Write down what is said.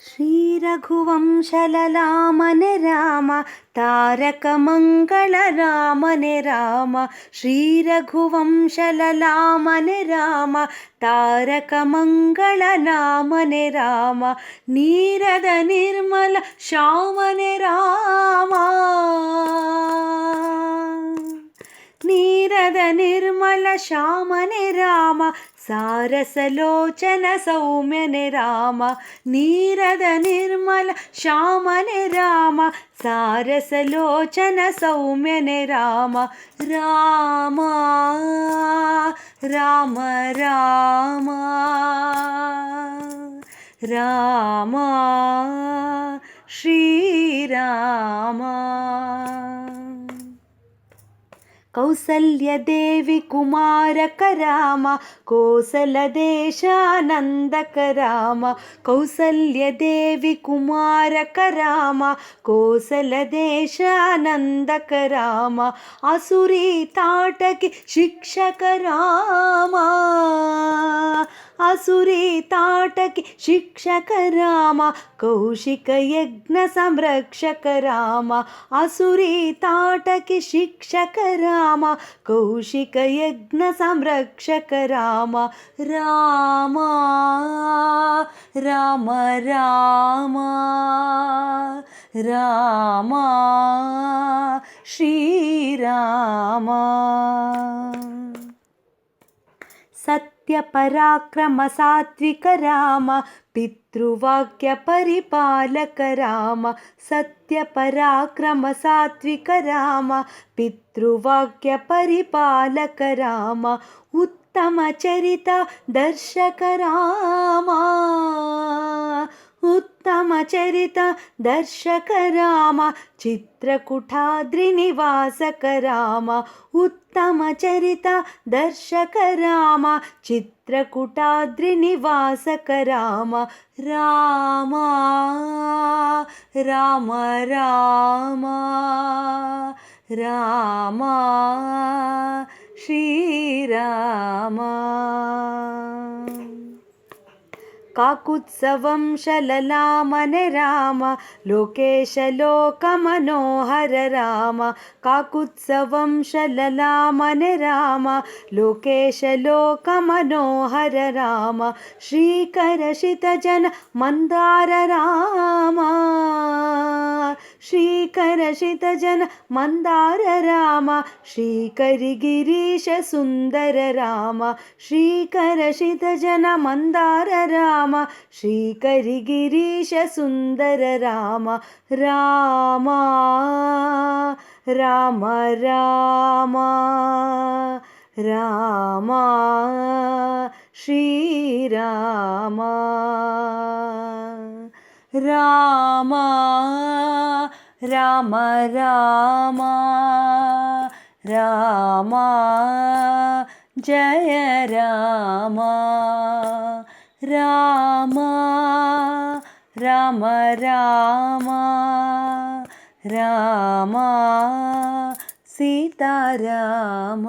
श्रीरघुवंशललामने राम तारकमङ्गलरामने राम श्रीरघुवंशललामने राम तारकमङ्गलरामने राम नीर निर्मल श्यामने राम नीर निर्मल श्यामने राम ಸಾರಸಲೋಚನ ಸೌಮ್ಯನೆ ರಾಮ ನೀರದ ನಿರ್ಮಲ ಶ್ಯಾಮನೆ ರಾಮ ಸಾರಸಲೋಚನ ಸೌಮ್ಯನೆ ರಾಮ ರಾಮ ರಾಮ ರಾಮ ರಾಮ ಶ್ರೀರಾಮ కౌసల్యదేవి కుమారక రామ కోసలదేశానందక రామ కౌసల్యదేవి కుమారక రామ కోసలదేశానందక రామ అసురీ తాటకి శిక్షక రామ ताटकि शिक्षक राम असुरी ताटकि शिक्षक राम कौशिकयज्ञसंरक्षक राम असुरी ताटकि शिक्षक राम कौशिकयज्ञसंरक्षक राम राम राम राम राम श्रीराम सत्यपराक्रम सात्विक राम पितृवाक्यपरिपालक राम सत्यपराक्रम सात्विक राम पितृवाक्यपरिपालक राम उत्तमचरित दर्शक राम उत्तमचरित दर्शक राम चित्रकुठाद्रिनिवासक राम उत्तमचरित दर्शक राम चित्रकुटाद्रिनिवासक राम राम राम राम राम श्रीराम काकुत्सवं शललामने राम लोकेशलोकमनोहर राम। काकुत्सवं शललामने राम लोकेशलोकमनोहर राम। श्रीकरशितजन मन्दार राम ಶ್ರೀಕರಶಿತಜನ ಮಂದಾರ ರಾಮ ಶ್ರೀಕರಿಗಿರೀಶ ಸುಂದರ ರಾಮ ಶ್ರೀಕರಶಿತಜನ ಮಂದಾರ ರಾಮ ಶ್ರೀಕರಿಗಿರೀಶ ಸುಂದರ ರಾಮ ರಾಮ ರಾಮ ರಾಮ ರಾಮ ಶ್ರೀರಾಮ ರಾಮ രാമ രാമ രാമ ജയ രാമ രാമ രാമ രാമ രാമ സീതാരാമ.